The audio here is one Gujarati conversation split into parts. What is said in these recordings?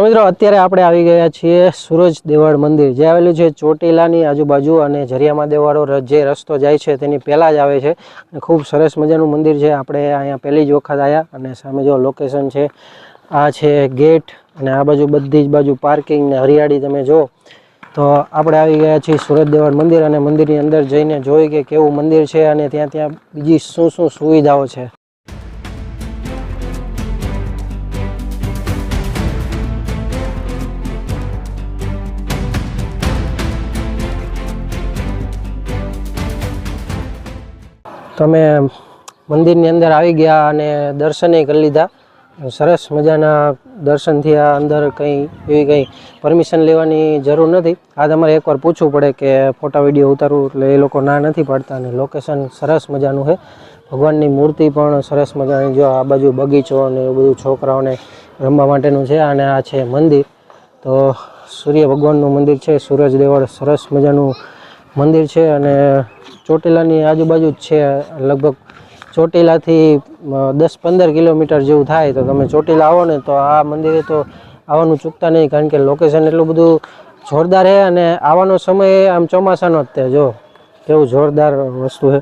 તો મિત્રો, અત્યારે આપણે આવી ગયા છીએ સુરજ દેવાળ મંદિર, જે આવેલું છે ચોટીલાની આજુબાજુ અને જરિયામાં દેવાળો જે રસ્તો જાય છે તેની પહેલાં જ આવે છે. અને ખૂબ સરસ મજાનું મંદિર છે. આપણે અહીંયા પહેલી જ વખત આવ્યા અને સામે જો લોકેશન છે, આ છે ગેટ અને આ બાજુ બધી જ બાજુ પાર્કિંગ ને હરિયાળી તમે જો તો આપણે આવી ગયા છીએ સુરજ દેવળ મંદિર અને મંદિરની અંદર જઈને જોઈ કે કેવું મંદિર છે અને ત્યાં ત્યાં બીજી શું શું સુવિધાઓ છે. તમે મંદિરની અંદર આવી ગયા અને દર્શને કરી લીધા. સરસ મજાના દર્શન થયા, અંદર કંઈ એવી કંઈ પરમિશન લેવાની જરૂર નથી. આ તમારે એકવાર પૂછવું પડે કે ફોટા, વીડિયો ઉતારવું એટલે એ લોકો ના નથી પાડતા અને લોકેશન સરસ મજાનું છે. ભગવાનની મૂર્તિ પણ સરસ મજાની, જો આ બાજુ બગીચો અને એવું બધું છોકરાઓને રમવા માટેનું છે અને આ છે મંદિર. તો સૂર્ય ભગવાનનું મંદિર છે, સૂરજ દેવળ સરસ મજાનું મંદિર છે અને ચોટીલાની આજુબાજુ જ છે. લગભગ ચોટીલાથી દસ પંદર કિલોમીટર જેવું થાય. તો તમે ચોટીલા આવો ને, તો આ મંદિરે તો આવવાનું ચૂકતા નહીં, કારણ કે લોકેશન એટલું બધું જોરદાર છે અને આવવાનો સમય આમ ચોમાસાનો જ તે, જો. કેવું જોરદાર વસ્તુ છે.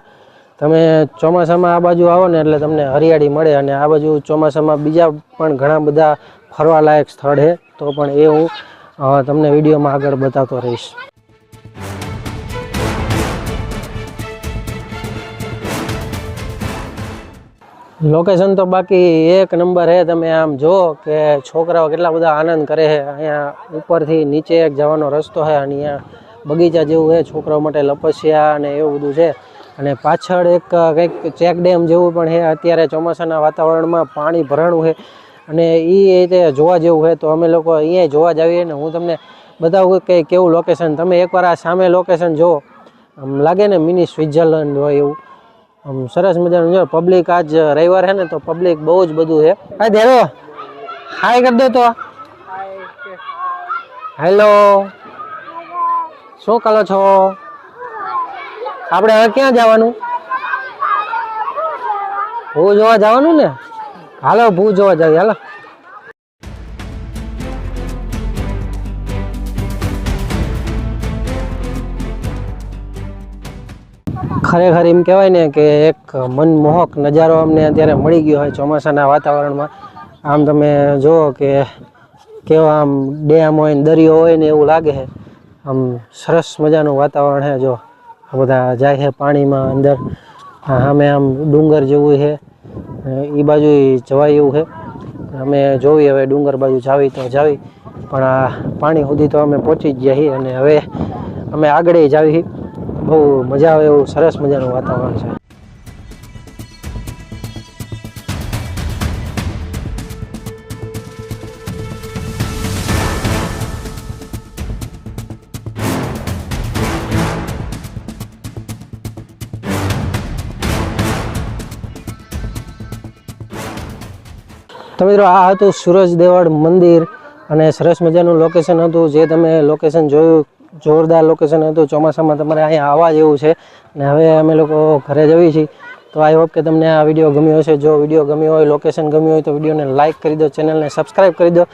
તમે ચોમાસામાં આ બાજુ આવો ને, એટલે તમને હરિયાળી મળે અને આ બાજુ ચોમાસામાં બીજા પણ ઘણા બધા ફરવાલાયક સ્થળ છે. તો પણ એ હું તમને વિડીયોમાં આગળ બતાવતો રહીશ. લોકેશન તો બાકી એક નંબર હે, તમે આમ જો કે છોકરાઓ કેટલા બધા આનંદ કરે છે અહીંયા ઉપરથી નીચે એક જવાનો રસ્તો છે અને અહીંયા બગીચા જેવું છે છોકરાઓ માટે લપસ્યા અને એવું બધું છે. અને પાછળ એક કંઈક ચેક ડેમ જેવું પણ છે અત્યારે ચોમાસાના વાતાવરણમાં પાણી ભરાણું છે અને એ રીતે જોવા જેવું છે તો અમે લોકો અહીંયા જોવા જ આવીએ ને હું તમને બતાવું કે કેવું લોકેશન તમે એકવાર આ સામે લોકેશન જુઓ. આમ લાગે ને મિની સ્વિટ્ઝરલેન્ડ હોય એવું. સરસ મજાનું જો પબ્લિક આજ રવિવાર છે ને, તો પબ્લિક બહુ જ બધું છે. હા ધેરો હાય કરી દો તો. હેલો શું કરો છો? આપણે હવે ક્યાં જવાનું? ભૂ જોવા જવાનું ને? હાલો, ભૂ જોવા જઈએ, હાલો. ખરેખર એમ કહેવાય ને કે એક મનમોહક નજારો અમને અત્યારે મળી ગયો હોય ચોમાસાના વાતાવરણમાં. આમ તમે જુઓ કે કેવા આમ ડેમ હોય ને દરિયો હોય ને એવું લાગે છે. આમ સરસ મજાનું વાતાવરણ છે જો. બધા જાય છે પાણીમાં અંદર. સામે આમ ડુંગર જેવું છે. એ બાજુ જવાય એવું છે. અમે જોવી હવે ડુંગર બાજુ જાવી તો જાવી. પણ આ પાણી સુધી તો અમે પહોંચી જ ગયા છીએ અને હવે અમે આગળ જાવી છીએ. બહુ મજા આવે એવું સરસ મજાનું વાતાવરણ છે. તો મિત્રો, આ હતું સૂરજ દેવળ મંદિર અને સરસ મજાનું લોકેશન હતું જે તમે લોકેશન જોયું જોરદાર લોકેશન હતું. ચોમાસામાં તમારે અહીંયા આવવા જેવું છે. અને હવે અમે લોકો ઘરે જઈએ છીએ. તો આઈ હોપ કે તમને આ વીડિયો ગમ્યો હશે. જો વીડિયો ગમ્યો હોય લોકેશન ગમ્યું હોય, તો વિડીયોને લાઇક કરી દો ચેનલને સબસ્ક્રાઈબ કરી દો.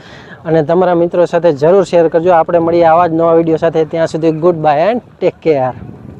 અને તમારા મિત્રો સાથે જરૂર શેર કરજો. આપણે મળીએ આવા જ નવા વીડિયો સાથે. ત્યાં સુધી good bye and take care